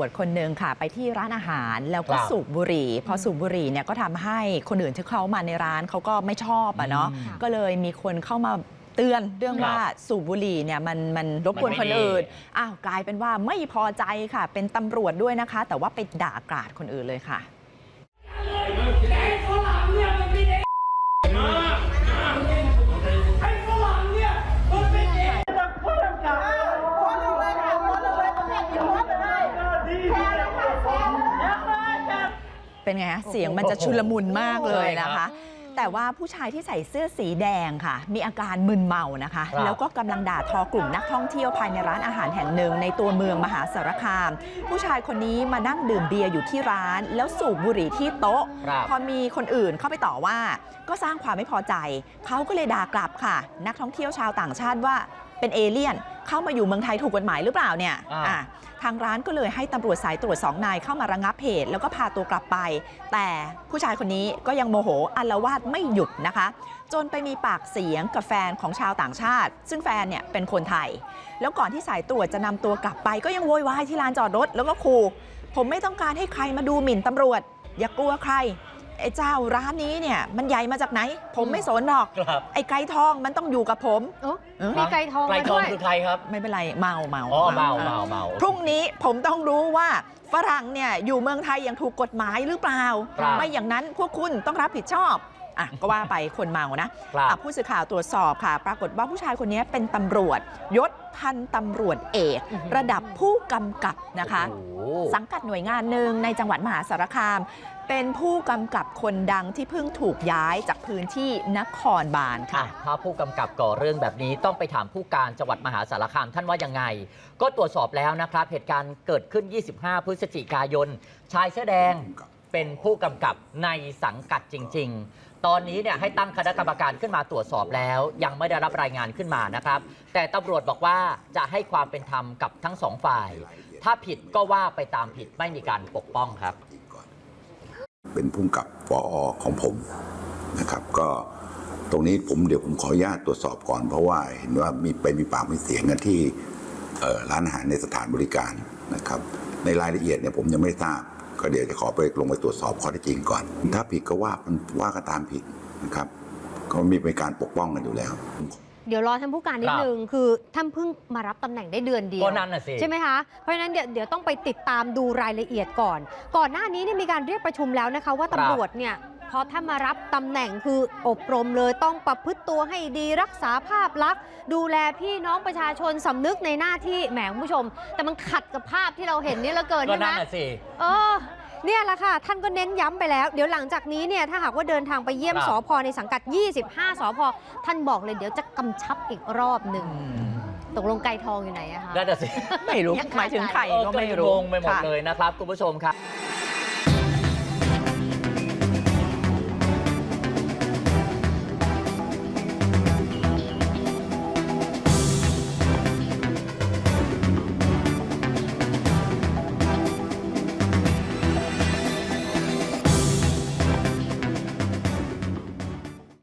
วจคนหนึ่งค่ะ ไปที่ร้านอาหาร แล้วก็ครับสูบบุหรี่ พอสูบบุหรี่เนี่ยก็ทำให้คนอื่นที่เขามาในร้านเขาก็ไม่ชอบอะเนาะอืมก็เลยมีคนเข้ามาเตือนเรื่องครับว่าสูบบุหรี่เนี่ยมันมันรบกวนมันคไม่นดี อื่นอ้าวกลายเป็นว่าไม่พอใจค่ะ เป็นตำรวจด้วยนะคะ แต่ว่าไปด่ากราดคนอื่นเลยค่ะ เป็นไงฮะเสียงมันจะชุลมุนมากเลยนะใช่ครัคะบแต่ว่าผู้ชายที่ใส่เสื้อสีแดงค่ะ มีอาการมึนเมานะคะครับแล้วก็กำลังด่าทอกลุ่มนักท่องเที่ยวภายในร้านอาหารแห่งหนึ่งในตัวเมืองมหาสารคาม ผู้ชายคนนี้มานั่งดื่มเบียร์อยู่ที่ร้าน แล้วสูบบุหรี่ที่โต๊ะครับพอมีคนอื่นเข้าไปต่อว่า ก็สร้างความไม่พอใจ เขาก็เลยด่ากลับค่ะ นักท่องเที่ยวชาวต่างชาติว่า เป็นเอเลี่ยน เข้ามาอยู่เมืองไทยถูกกฎหมายหรือเปล่าเนี่ยอ่าอะทางร้านก็เลยให้ตำรวจสายตรวจสองนายเข้ามาระงับเหตุแล้วก็พาตัวกลับไป แต่ผู้ชายคนนี้ก็ยังโมโหอัลวาดไม่หยุดนะคะ จนไปมีปากเสียงกับแฟนของชาวต่างชาติ ซึ่งแฟนเนี่ยเป็นคนไทย แล้วก่อนที่สายตรวจจะนำตัวกลับไป ก็ยังโวยวายที่ลานจอดรถแล้วก็ขู่ผมไม่ต้องการให้ใครมาดูหมิ่นตำรวจ อย่ากลัวใคร ไอ้เจ้าร้านนี้เนี่ยมันใหญ่มาจากไหน ผมไม่สนหรอก ครับไอ้ไก่ทองมันต้องอยู่กับผมโอ้เออมีไก่ทองไก่มาทองด้วย คือใครครับ ไม่เป็นไรเมาเมาอ๋อเมาเมาเมา พรุ่งนี้ผมต้องรู้ว่าฝรั่งเนี่ยอยู่เมืองไทยอย่างถูกกฎหมายหรือเปล่า ครับ ไม่อย่างนั้นพวกคุณต้องรับผิดชอบ อะก็ว่าไปคนเมานะครับ อะผู้สื่อข่าวตรวจสอบค่ะ ปรากฏว่าผู้ชายคนนี้เป็นตำรวจยศพันตำรวจเอก อื้อหือ ระดับผู้กำกับนะคะ โอ้โห สังกัดหน่วยงานหนึ่งในจังหวัดมหาสารคาม เป็นผู้กำกับคนดังที่เพิ่งถูกย้ายจากพื้นที่นครบาลค่ะค่ะถ้าผู้กำกับก่อเรื่องแบบนี้ต้องไปถามผู้การจังหวัดมหาสารคามท่านว่ายังไง ก็ตรวจสอบแล้วนะครับ เหตุการณ์เกิดขึ้น 25 พฤศจิกายน ชายเสื้อแดงเป็นผู้กำกับในสังกัดจริงๆ ตอนนี้เนี่ยให้ตั้งคณะกรรมการขึ้นมาตรวจสอบแล้ว ยังไม่ได้รับรายงานขึ้นมานะครับ แต่ตำรวจบอกว่าจะให้ความเป็นธรรมกับทั้งสองฝ่าย ถ้าผิดก็ว่าไปตามผิดไม่มีการปกป้องครับ เป็นผู้กำกับปอของผมนะครับ ก็ตรงนี้ผมเดี๋ยวผมขออนุญาตตรวจสอบก่อน เพราะว่าเห็นว่ามีไปมีปากมีเสียงกันที่ร้านอาหารในสถานบริการนะครับ ในรายละเอียดเนี่ยผมยังไม่ทราบ ก็เดี๋ยวจะขอไปลงไปตรวจสอบข้อเท็จจริงก่อน ถ้าผิดก็ว่ามันว่ากันตามผิดนะครับ ก็มีเป็นการปกป้องกันอยู่แล้ว เดี๋ยวรอท่านผู้การนิดครับนึงคือท่านเพิ่งมารับตำแหน่งได้เดือนเดียวก็นั่นน่ะสิใช่ไหมคะเพราะฉะนั้นเดี๋ยวเดี๋ยวต้องไปติดตามดูรายละเอียดก่อน ก่อนหน้านี้เนี่ยมีการเรียกประชุมแล้วนะคะว่าครับตำรวจเนี่ย พอถ้ามารับตำแหน่งคืออบรมเลยต้องประพฤติตัวให้ดีรักษาภาพลักษณ์ ดูแลพี่น้องประชาชนสำนึกในหน้าที่แหมคุณผู้ชม แต่มันขัดกับภาพที่เราเห็นนี่เหลือเกินก็ใช่ไหมนั่นน่ะสิเออเนี่ยแหละค่ะ ท่านก็เน้นย้ำไปแล้ว เดี๋ยวหลังจากนี้เนี่ยถ้าหากว่าเดินทางไปเยี่ยมครับสอพในสังกัด 25สอพท่านบอกเลยเดี๋ยวจะกำชับอีกรอบหนึ่งตกลงไก่ทองอยู่ไหนอะคะนั่นน่ะสิ ไม่รู้ยังหมายถึงใครก็ไม่รู้งงไปหมดค่ะเลยนะครับ คุณผู้ชมครับ